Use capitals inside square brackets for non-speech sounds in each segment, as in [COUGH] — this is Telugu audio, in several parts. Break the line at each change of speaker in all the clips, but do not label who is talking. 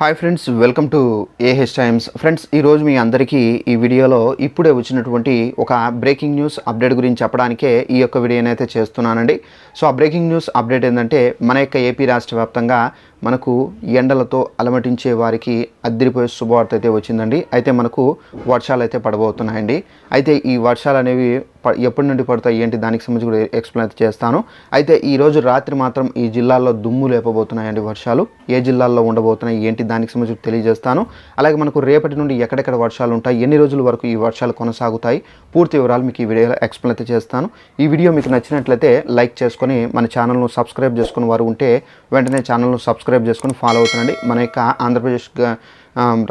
Hi friends welcome to A H times friends ఈరోజు మీ అందరికీ ఈ వీడియోలో ఇప్పుడే వచ్చినటువంటి ఒక బ్రేకింగ్ న్యూస్ అప్డేట్ గురించి చెప్పడానికే ఈ యొక్క వీడియోనైతే చేస్తున్నానండి. సో ఆ బ్రేకింగ్ న్యూస్ అప్డేట్ ఏంటంటే మన యొక్క ఏపీ రాష్ట్ర వ్యాప్తంగా మనకు ఎండలతో అలమటించే వారికి అద్దరిపోయే శుభవార్త అయితే వచ్చిందండి. అయితే మనకు వర్షాలు అయితే పడబోతున్నాయండి. అయితే ఈ వర్షాలు అనేవి ప- ఎప్పటి నుండి పడతాయి ఏంటి దానికి సంబంధించి కూడా ఎక్స్ప్లెయిన్ అయితే చేస్తాను. అయితే ఈ రోజు రాత్రి మాత్రం ఈ జిల్లాల్లో దుమ్ము లేపబోతున్నాయండి వర్షాలు. ఏ జిల్లాల్లో ఉండబోతున్నాయి ఏంటి దానికి సంబంధించి తెలియజేస్తాను. అలాగే మనకు రేపటి నుండి ఎక్కడెక్కడ వర్షాలు ఉంటాయి ఎన్ని రోజుల వరకు ఈ వర్షాలు కొనసాగుతాయి పూర్తి వివరాలు మీకు ఈ వీడియోలో ఎక్స్ప్లెయిన్ అయితే చేస్తాను. ఈ వీడియో మీకు నచ్చినట్లయితే లైక్ చేసుకొని మన ఛానల్ను సబ్స్క్రైబ్ చేసుకుని వారు ఉంటే వెంటనే ఛానల్ను సబ్స్క్రైబ్ చేసుకొని ఫాలో అవుతుండండి. మన యొక్క ఆంధ్రప్రదేశ్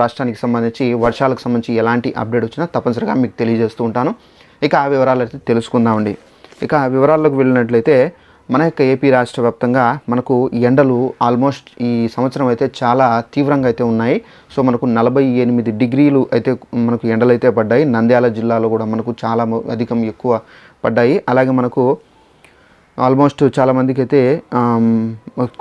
రాష్ట్రానికి సంబంధించి వర్షాలకు సంబంధించి ఎలాంటి అప్డేట్ వచ్చినా తప్పనిసరిగా మీకు తెలియజేస్తూ ఉంటాను. ఇక ఆ వివరాలు అయితే తెలుసుకుందామండి. ఇక ఆ వివరాల్లోకి వెళ్ళినట్లయితే మన యొక్క ఏపీ రాష్ట్ర వ్యాప్తంగా మనకు ఎండలు ఆల్మోస్ట్ ఈ సంవత్సరం అయితే చాలా తీవ్రంగా అయితే ఉన్నాయి. సో మనకు నలభై ఎనిమిది డిగ్రీలు అయితే మనకు ఎండలు అయితే పడ్డాయి. నంద్యాల జిల్లాలో కూడా మనకు చాలా అధికం ఎక్కువ పడ్డాయి. అలాగే మనకు ఆల్మోస్ట్ చాలామందికి అయితే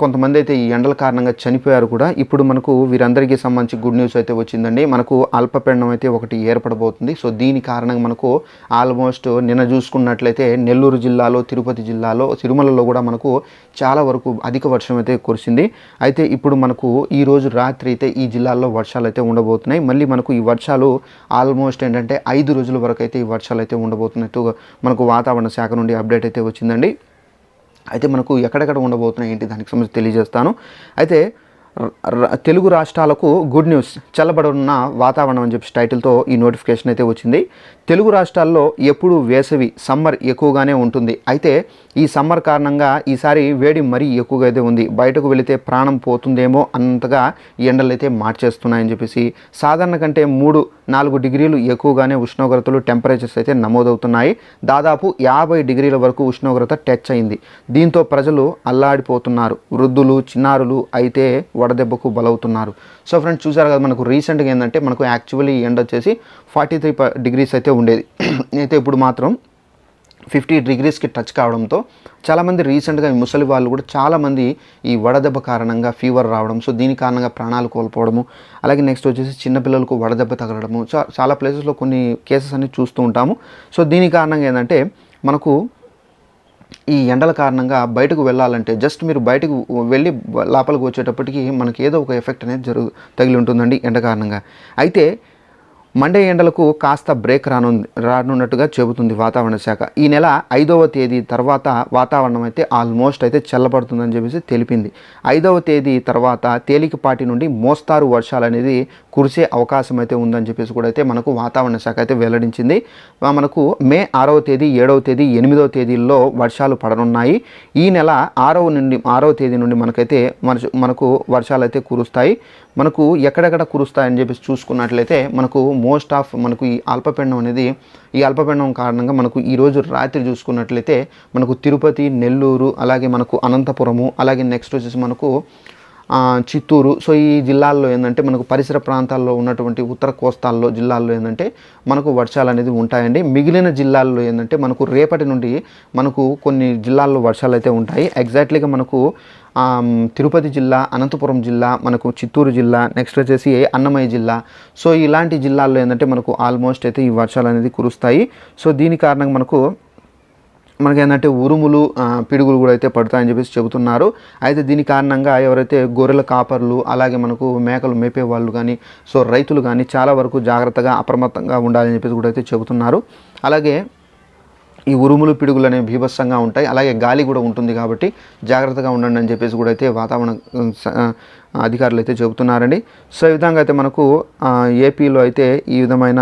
కొంతమంది అయితే ఈ ఎండల కారణంగా చనిపోయారు కూడా. ఇప్పుడు మనకు వీరందరికీ సంబంధించి గుడ్ న్యూస్ అయితే వచ్చిందండి. మనకు అల్పపిండం అయితే ఒకటి ఏర్పడబోతుంది. సో దీని కారణంగా మనకు ఆల్మోస్ట్ నిన్న చూసుకున్నట్లయితే నెల్లూరు జిల్లాలో తిరుపతి జిల్లాలో తిరుమలలో కూడా మనకు చాలా వరకు అధిక వర్షం అయితే కురిసింది. అయితే ఇప్పుడు మనకు ఈ రోజు రాత్రి అయితే ఈ జిల్లాల్లో వర్షాలు అయితే ఉండబోతున్నాయి. మళ్ళీ మనకు ఈ వర్షాలు ఆల్మోస్ట్ ఏంటంటే ఐదు రోజుల వరకు అయితే ఈ వర్షాలు అయితే ఉండబోతున్నట్టు మనకు వాతావరణ శాఖ నుండి అప్డేట్ అయితే వచ్చిందండి. అయితే మనకు ఎక్కడెక్కడ ఉండబోతున్నాయి ఏంటి దానికి సంబంధించి తెలియజేస్తాను. అయితే తెలుగు రాష్ట్రాలకు గుడ్ న్యూస్ చల్లబడున్న వాతావరణం అని చెప్పి టైటిల్తో ఈ నోటిఫికేషన్ అయితే వచ్చింది. తెలుగు రాష్ట్రాల్లో ఎప్పుడూ వేసవి సమ్మర్ ఎక్కువగానే ఉంటుంది. అయితే ఈ సమ్మర్ కారణంగా ఈసారి వేడి మరీ ఎక్కువగా అయితే ఉంది. బయటకు వెళితే ప్రాణం పోతుందేమో అంతగా ఎండలు అయితే మార్చేస్తున్నాయని చెప్పేసి సాధారణ కంటే మూడు నాలుగు డిగ్రీలు ఎక్కువగానే ఉష్ణోగ్రతలు టెంపరేచర్స్ అయితే నమోదవుతున్నాయి. దాదాపు యాభై డిగ్రీల వరకు ఉష్ణోగ్రత టచ్ అయింది. దీంతో ప్రజలు అల్లాడిపోతున్నారు. వృద్ధులు చిన్నారులు అయితే వడదెబ్బకు బలవుతున్నారు. సో ఫ్రెండ్స్ చూసారు కదా మనకు రీసెంట్గా ఏంటంటే మనకు యాక్చువల్లీ ఎండ్ వచ్చేసి ఫార్టీ త్రీ డిగ్రీస్ అయితే ఉండేది. [CLEARS THROAT] అయితే ఇప్పుడు మాత్రం ఫిఫ్టీ డిగ్రీస్కి టచ్ కావడంతో చాలామంది రీసెంట్గా ఈ ముసలి వాళ్ళు కూడా చాలామంది ఈ వడదెబ్బ కారణంగా ఫీవర్ రావడం సో దీని కారణంగా ప్రాణాలు కోల్పోవడము అలాగే నెక్స్ట్ వచ్చేసి చిన్నపిల్లలకు వడదెబ్బ తగలడము చాలా ప్లేసెస్లో కొన్ని కేసెస్ అన్ని చూస్తూ ఉంటాము. సో దీని కారణంగా ఏంటంటే మనకు ఈ ఎండల కారణంగా బయటకు వెళ్ళాలంటే జస్ట్ మీరు బయటకు వెళ్ళి లోపలికి వచ్చేటప్పటికి మనకి ఏదో ఒక ఎఫెక్ట్ అనేది జరుగు తగిలి ఉంటుందండి ఎండ కారణంగా. అయితే మండే ఎండలకు కాస్త బ్రేక్ రాను రానున్నట్టుగా చెబుతుంది వాతావరణ శాఖ. ఈ నెల ఐదవ తేదీ తర్వాత వాతావరణం అయితే ఆల్మోస్ట్ అయితే చల్లబడుతుందని చెప్పేసి తెలిపింది. ఐదవ తేదీ తర్వాత తేలికపాటి నుండి మోస్తారు వర్షాలు అనేది కురిసే అవకాశం అయితే ఉందని చెప్పేసి కూడా అయితే మనకు వాతావరణ శాఖ అయితే వెల్లడించింది. మనకు మే ఆరవ తేదీ ఏడవ తేదీ ఎనిమిదవ తేదీల్లో వర్షాలు పడనున్నాయి. ఈ నెల ఆరవ నుండి ఆరవ తేదీ నుండి మనకైతే మన మనకు వర్షాలు అయితే కురుస్తాయి. మనకు ఎక్కడెక్కడ కురుస్తాయని చెప్పేసి చూసుకున్నట్లయితే మనకు మోస్ట్ ఆఫ్ మనకు ఈ అల్పపిండం అనేది ఈ అల్పపిండం కారణంగా మనకు ఈ రోజు రాత్రి చూసుకున్నట్లయితే మనకు తిరుపతి నెల్లూరు అలాగే మనకు అనంతపురము అలాగే నెక్స్ట్ వచ్చేసి మనకు చిత్తూరు. సో ఈ జిల్లాల్లో ఏంటంటే మనకు పరిసర ప్రాంతాల్లో ఉన్నటువంటి ఉత్తర కోస్తాల్లో జిల్లాల్లో ఏంటంటే మనకు వర్షాలు అనేది ఉంటాయండి. మిగిలిన జిల్లాల్లో ఏంటంటే మనకు రేపటి నుండి మనకు కొన్ని జిల్లాల్లో వర్షాలు అయితే ఉంటాయి ఎగ్జాక్ట్లీగా మనకు తిరుపతి జిల్లా అనంతపురం జిల్లా మనకు చిత్తూరు జిల్లా నెక్స్ట్ వచ్చేసి అన్నమయ్య జిల్లా. సో ఇలాంటి జిల్లాల్లో ఏంటంటే మనకు ఆల్మోస్ట్ అయితే ఈ వర్షాలు అనేది కురుస్తాయి. సో దీని కారణంగా మనకు మనకి ఏంటంటే ఉరుములు పిడుగులు కూడా అయితే పడతాయని చెప్పేసి చెబుతున్నారు. అయితే దీని కారణంగా ఎవరైతే గొర్రెల కాపర్లు అలాగే మనకు మేకలు మేపే వాళ్ళు కానీ సో రైతులు కానీ చాలా వరకు జాగ్రత్తగా అప్రమత్తంగా ఉండాలని చెప్పేసి కూడా అయితే చెబుతున్నారు. అలాగే ఈ ఉరుములు పిడుగులు అనేవి భీభత్సంగా ఉంటాయి. అలాగే గాలి కూడా ఉంటుంది కాబట్టి జాగ్రత్తగా ఉండండి అని చెప్పేసి కూడా అయితే వాతావరణ అధికారులు అయితే చెబుతున్నారండి. సో ఈ విధంగా అయితే మనకు ఏపీలో అయితే ఈ విధమైన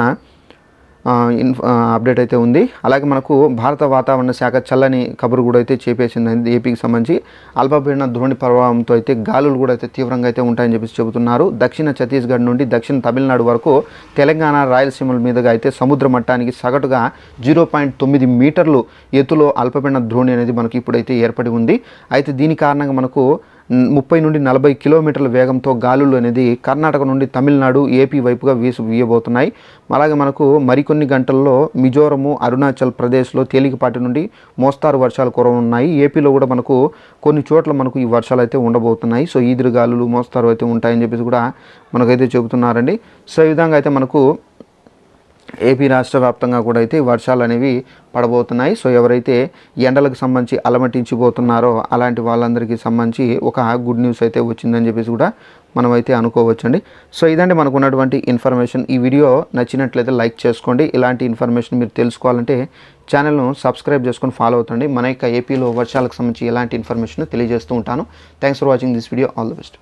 అప్డేట్ అయితే ఉంది. అలాగే మనకు భారత వాతావరణ శాఖ చల్లని కబురు కూడా అయితే చేపేసింది ఏపీకి సంబంధించి. అల్పపీడన ద్రోణి ప్రభావంతో అయితే గాలులు కూడా అయితే తీవ్రంగా అయితే ఉంటాయని చెప్పేసి చెబుతున్నారు. దక్షిణ ఛత్తీస్గఢ్ నుండి దక్షిణ తమిళనాడు వరకు తెలంగాణ రాయలసీమల మీదుగా అయితే సముద్ర మట్టానికి సగటుగా జీరో పాయింట్ తొమ్మిది మీటర్లు ఎత్తులో అల్పపీడన ద్రోణి అనేది మనకి ఇప్పుడైతే ఏర్పడి ఉంది. అయితే దీని కారణంగా మనకు ముప్పై నుండి నలభై కిలోమీటర్ల వేగంతో గాలులు అనేది కర్ణాటక నుండి తమిళనాడు ఏపీ వైపుగా వీసు వీయబోతున్నాయి. అలాగే మనకు మరికొన్ని గంటల్లో మిజోరము అరుణాచల్ ప్రదేశ్లో తేలికపాటి నుండి మోస్తారు వర్షాలు కురవనున్నాయి. ఏపీలో కూడా మనకు కొన్ని చోట్ల మనకు ఈ వర్షాలు అయితే ఉండబోతున్నాయి. సో ఈదురు గాలులు మోస్తారు అయితే ఉంటాయని చెప్పేసి కూడా మనకైతే చెబుతున్నారండి. సో ఈ విధంగా అయితే మనకు ఏపీ రాష్ట్ర వ్యాప్తంగా కూడా అయితే వర్షాలు అనేవి పడబోతున్నాయి. సో ఎవరైతే ఎండలకు సంబంధించి అలమటించిపోతున్నారో అలాంటి వాళ్ళందరికీ సంబంధించి ఒక గుడ్ న్యూస్ అయితే వచ్చిందని చెప్పేసి కూడా మనమైతే అనుకోవచ్చండి. సో ఇదండి మనకు ఉన్నటువంటి ఇన్ఫర్మేషన్. ఈ వీడియో నచ్చినట్లయితే లైక్ చేసుకోండి. ఇలాంటి ఇన్ఫర్మేషన్ మీరు తెలుసుకోవాలంటే ఛానల్ను సబ్స్క్రైబ్ చేసుకొని ఫాలో అవుతండి. మన యొక్క ఏపీలో వర్షాలకు సంబంధించి ఎలాంటి ఇన్ఫర్మేషన్ తెలియజేస్తూ ఉంటాను. Thanks for watching this video. All the best.